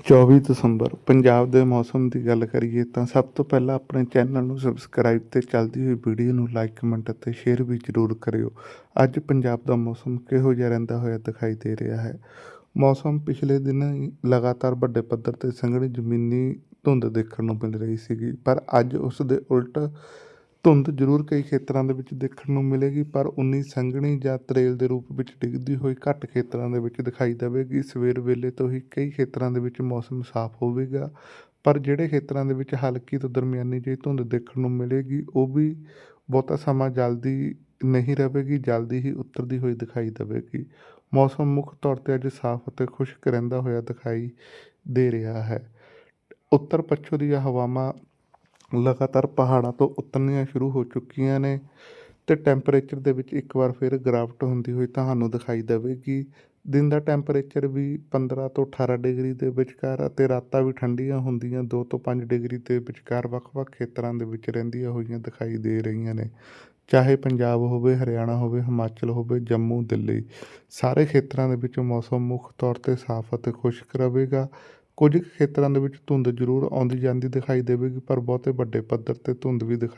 24 ਦਸੰਬਰ, ਪੰਜਾਬ ਦੇ ਮੌਸਮ ਦੀ ਗੱਲ ਕਰੀਏ ਤਾਂ ਸਭ ਤੋਂ ਪਹਿਲਾਂ ਆਪਣੇ ਚੈਨਲ ਨੂੰ ਸਬਸਕ੍ਰਾਈਬ ਤੇ ਚੱਲਦੀ ਹੋਈ ਵੀਡੀਓ ਨੂੰ ਲਾਈਕ ਕਮੈਂਟ ਅਤੇ ਸ਼ੇਅਰ ਵੀ ਜ਼ਰੂਰ ਕਰਿਓ। ਅੱਜ ਪੰਜਾਬ ਦਾ ਮੌਸਮ ਕਿਹੋ ਜਿਹਾ ਰਹਿੰਦਾ ਹੋਇਆ ਦਿਖਾਈ ਦੇ ਰਿਹਾ ਹੈ? ਮੌਸਮ ਪਿਛਲੇ ਦਿਨ ਹੀ ਲਗਾਤਾਰ ਵੱਡੇ ਪੱਧਰ ਤੇ ਸੰਘਣੀ ਜ਼ਮੀਨੀ ਧੁੰਦ ਦੇਖਣ ਨੂੰ ਮਿਲ ਰਹੀ ਸੀਗੀ, ਪਰ ਅੱਜ ਉਸ ਦੇ ਉਲਟ ਧੁੰਦ ਜ਼ਰੂਰ ਕਈ ਖੇਤਰਾਂ ਦੇ ਵਿੱਚ ਦੇਖਣ ਨੂੰ ਮਿਲੇਗੀ, ਪਰ ਉਨੀ ਸੰਘਣੀ ਜਾਂ ਤਰੇਲ ਦੇ ਰੂਪ ਵਿੱਚ ਡਿੱਗਦੀ ਹੋਈ ਘੱਟ ਖੇਤਰਾਂ ਦੇ ਵਿੱਚ ਦਿਖਾਈ ਦੇਵੇਗੀ। ਸਵੇਰ ਵੇਲੇ ਤੋਂ ਹੀ ਕਈ ਖੇਤਰਾਂ ਦੇ ਵਿੱਚ ਮੌਸਮ ਸਾਫ਼ ਹੋਵੇਗਾ, ਪਰ ਜਿਹੜੇ ਖੇਤਰਾਂ ਦੇ ਵਿੱਚ ਹਲਕੀ ਤੋਂ ਦਰਮਿਆਨੀ ਜਿਹੀ ਧੁੰਦ ਦੇਖਣ ਨੂੰ ਮਿਲੇਗੀ, ਉਹ ਵੀ ਬਹੁਤਾ ਸਮਾਂ ਜਲਦੀ ਨਹੀਂ ਰਹੇਗੀ, ਜਲਦੀ ਹੀ ਉਤਰਦੀ ਹੋਈ ਦਿਖਾਈ ਦੇਵੇਗੀ। ਮੌਸਮ ਮੁੱਖ ਤੌਰ 'ਤੇ ਅੱਜ ਸਾਫ਼ ਅਤੇ ਖੁਸ਼ਕ ਰਹਿੰਦਾ ਹੋਇਆ ਦਿਖਾਈ ਦੇ ਰਿਹਾ ਹੈ। ਉੱਤਰ ਪੱਛਮ ਦੀਆਂ ਹਵਾਵਾਂ ਲਗਾਤਾਰ ਪਹਾੜਾਂ ਤੋਂ ਉਤਰਨੀਆਂ ਸ਼ੁਰੂ ਹੋ ਚੁੱਕੀਆਂ ਨੇ ਅਤੇ ਟੈਂਪਰੇਚਰ ਦੇ ਵਿੱਚ ਇੱਕ ਵਾਰ ਫਿਰ ਗਿਰਾਵਟ ਹੁੰਦੀ ਹੋਈ ਤੁਹਾਨੂੰ ਦਿਖਾਈ ਦੇਵੇਗੀ। ਦਿਨ ਦਾ ਟੈਂਪਰੇਚਰ ਵੀ 15 ਤੋਂ 18 ਡਿਗਰੀ ਦੇ ਵਿਚਕਾਰ ਅਤੇ ਰਾਤਾਂ ਵੀ ਠੰਡੀਆਂ ਹੁੰਦੀਆਂ 2 ਤੋਂ 5 ਡਿਗਰੀ ਦੇ ਵਿਚਕਾਰ ਵੱਖ-ਵੱਖ ਖੇਤਰਾਂ ਦੇ ਵਿੱਚ ਰਹਿੰਦੀਆਂ ਹੋਈਆਂ ਦਿਖਾਈ ਦੇ ਰਹੀਆਂ ਨੇ। ਚਾਹੇ ਪੰਜਾਬ ਹੋਵੇ, ਹਰਿਆਣਾ ਹੋਵੇ, ਹਿਮਾਚਲ ਹੋਵੇ, ਜੰਮੂ, ਦਿੱਲੀ, ਸਾਰੇ ਖੇਤਰਾਂ ਦੇ ਵਿੱਚ ਮੌਸਮ ਮੁੱਖ ਤੌਰ ਤੇ ਸਾਫ਼ ਅਤੇ ਖੁਸ਼ਕ ਰਹੇਗਾ। ਕੁਝ ਖੇਤਰਾਂ ਦੇ ਵਿੱਚ ਧੁੰਦ ਜ਼ਰੂਰ ਆਉਂਦੀ ਜਾਂਦੀ ਦਿਖਾਈ ਦੇਵੇਗੀ, ਪਰ ਬਹੁਤੇ ਵੱਡੇ ਪੱਧਰ ਤੇ ਧੁੰਦ ਵੀ ਦਿਖਾਈ